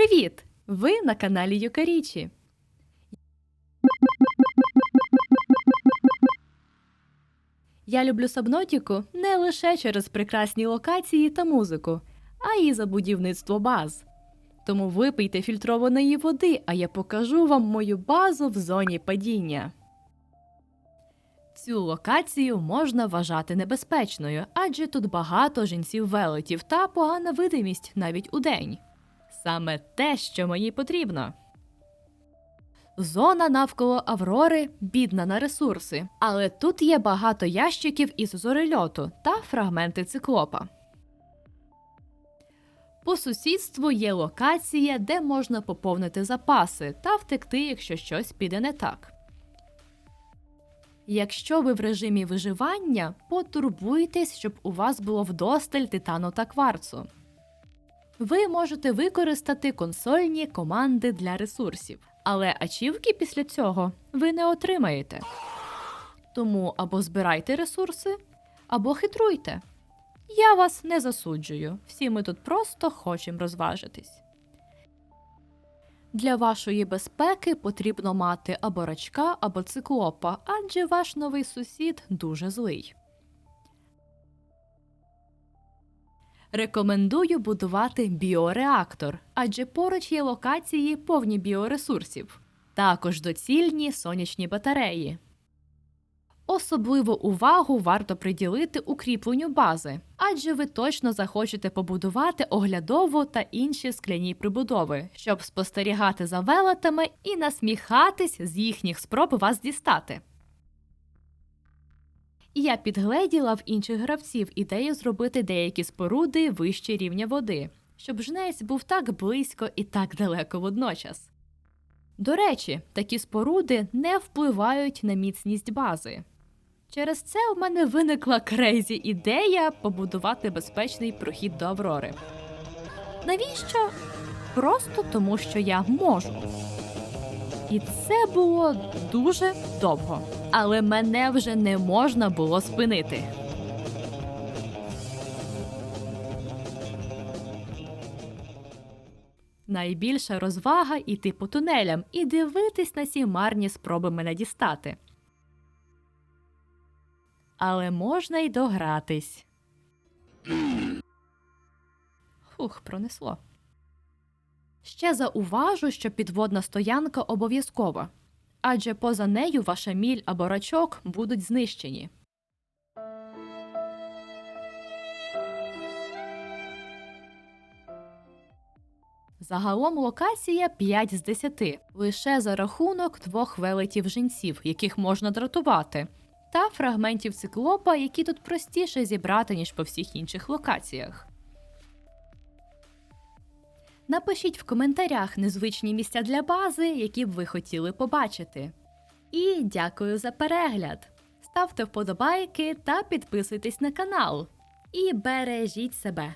Привіт! Ви на каналі Юкарічі. Я люблю Сабнотіку не лише через прекрасні локації та музику, а й за будівництво баз. Тому випийте фільтрованої води, а я покажу вам мою базу в зоні падіння. Цю локацію можна вважати небезпечною, адже тут багато жінців велетів та погана видимість навіть у день. Саме те, що мені потрібно. Зона навколо Аврори бідна на ресурси, але тут є багато ящиків із зорельоту та фрагменти циклопа. По сусідству є локація, де можна поповнити запаси та втекти, якщо щось піде не так. Якщо ви в режимі виживання, потурбуйтесь, щоб у вас було вдосталь титану та кварцу. Ви можете використати консольні команди для ресурсів, але ачівки після цього ви не отримаєте. Тому або збирайте ресурси, або хитруйте. Я вас не засуджую, всі ми тут просто хочемо розважитись. Для вашої безпеки потрібно мати або рачка, або циклопа, адже ваш новий сусід дуже злий. Рекомендую будувати біореактор, адже поруч є локації повні біоресурсів, також доцільні сонячні батареї. Особливу увагу варто приділити укріпленню бази, адже ви точно захочете побудувати оглядову та інші скляні прибудови, щоб спостерігати за велетами і насміхатись з їхніх спроб вас дістати. Я підгледіла в інших гравців ідею зробити деякі споруди вище рівня води, щоб жнець був так близько і так далеко водночас. До речі, такі споруди не впливають на міцність бази. Через це у мене виникла крейзі ідея побудувати безпечний прохід до Аврори. Навіщо? Просто тому, що я можу. І це було дуже довго. Але мене вже не можна було спинити. Найбільша розвага іти по тунелям і дивитись на ці марні спроби мене дістати. Але можна й догратись. Хух, пронесло. Ще зауважу, що підводна стоянка обов'язкова, адже поза нею ваша міль або рачок будуть знищені. Загалом локація 5 з 10, лише за рахунок двох велетів жінців, яких можна дратувати, та фрагментів циклопа, які тут простіше зібрати, ніж по всіх інших локаціях. Напишіть в коментарях незвичні місця для бази, які б ви хотіли побачити. І дякую за перегляд! Ставте вподобайки та підписуйтесь на канал. І бережіть себе!